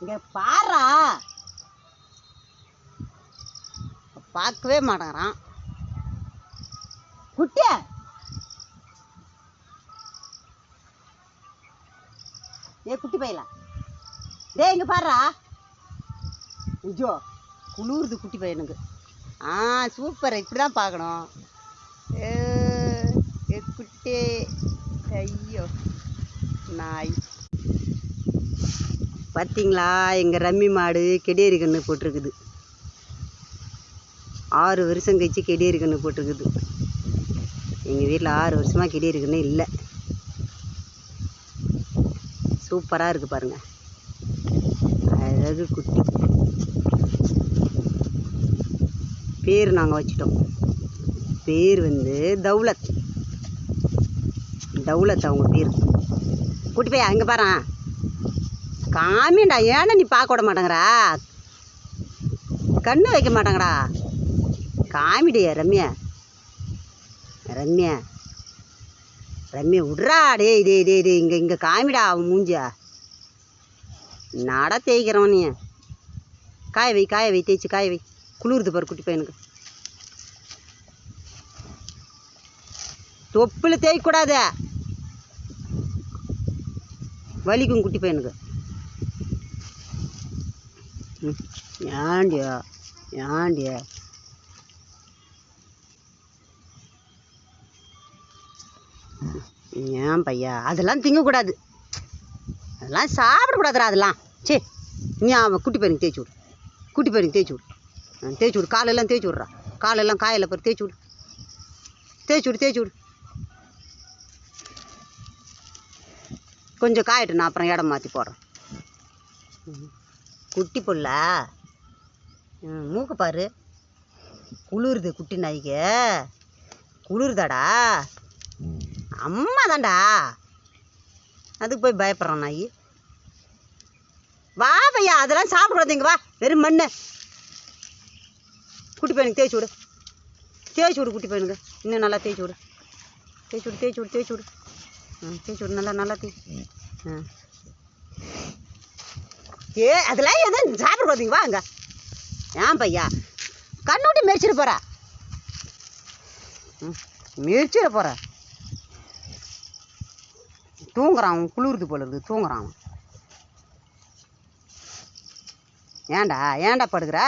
இங்கே பாரா. பார்க்கவே மாட்டேங்கிறான். குட்டிய? ஏ குட்டி பையல? டேய் இங்கே பாருடா ஐயோ குளிருது குட்டி பையனுக்கு. ஆ சூப்பர். இப்படி தான் பார்க்கணும். ஏ ஏ குட்டி. ஐயோ நாய். பார்த்தீங்களா எங்கள் ரம்மி மாடு கெடேரி கன்று போட்டிருக்குது. ஆறு வருஷம் கழிச்சு கெடேரி கன்று போட்டிருக்குது. எங்கள் வீட்டில் ஆறு வருஷமாக கெடேரி கன்று இல்லை. சூப்பராக இருக்குது பாருங்கள் அழகு குட்டி. பேர் நாங்கள் வச்சிட்டோம். பேர் வந்து தௌலத். தௌலத் அவங்க பேர். கூட்டி போய் அங்கே பாரு. காமிண்டா ஏன்னா நீ பார்க்க விட மாட்டேங்கிறா? கண்ணு வைக்க மாட்டேங்கடா. காமிடியா ரம்யா. ரம்யா. ரம்யா விட்றா. டே இதே இதே இதே இங்கே இங்கே காமிடா அவன் மூஞ்சியா. நட தேய்க்கிறவன் நீ. காய வை காய வை தேய்ச்சி காய வை. குளிருது பாரு குட்டி பையனுக்கு. தொப்பில் தேய்க்கூடாது வலிக்கும் குட்டி பையனுக்கு. ஏண்டியா ஏண்டியா ஏன் பையா? அதெல்லாம் திங்கக்கூடாது. அதெல்லாம் சாப்பிடக்கூடாதுரா அதெல்லாம். சே நீ அவன் குட்டி பையனுக்கு தேய்ச்சி விடு. குட்டி பையனுக்கு தேய்ச்சி விடு. ஆ, தேய்ச்சி விடு. காலெல்லாம் தேய்ச்சி விட்றா. காலெல்லாம் காயில் பிறகு தேய்ச்சி விடு. தேய்ச்சி விடு தேய்ச்சி விடு. கொஞ்சம் காயிட்டு நான் அப்புறம் இடம் மாற்றி போடுறேன். ம். குட்டி புள்ள. ம், மூக்கு பாரு. குளிருது குட்டி நாய்க்கு குளிருதாடா. அம்மா தான்டா அதுக்கு போய் பயப்படுறான் நாய். வா பையா அதெல்லாம் சாப்பிடக்கூடாது இங்கே வா. வெறும் மண்ணு. குட்டி பையனுக்கு தேய்ச்சி விடு. தேய்ச்சி விடு குட்டி பையனுக்கு. இன்னும் நல்லா தேய்ச்சி விடு. தேய்ச்சி விடு தேய்ச்சி விடு தேய்ச்சி விடு. ம் தேய்ச்சி விடு நல்லா நல்லா தேய். ஆ ஏ அதெல்லாம் எதுவும் சாப்பிட வா அங்க ஏன் பையா? கண்ணூட்டி மெரிச்சிட போற. ம் மெரிச்சிட போற. தூங்குறான் அவன் குளிருது போல இருக்குது. தூங்குறான் அவன். ஏன்டா ஏன்டா படுக்கிற?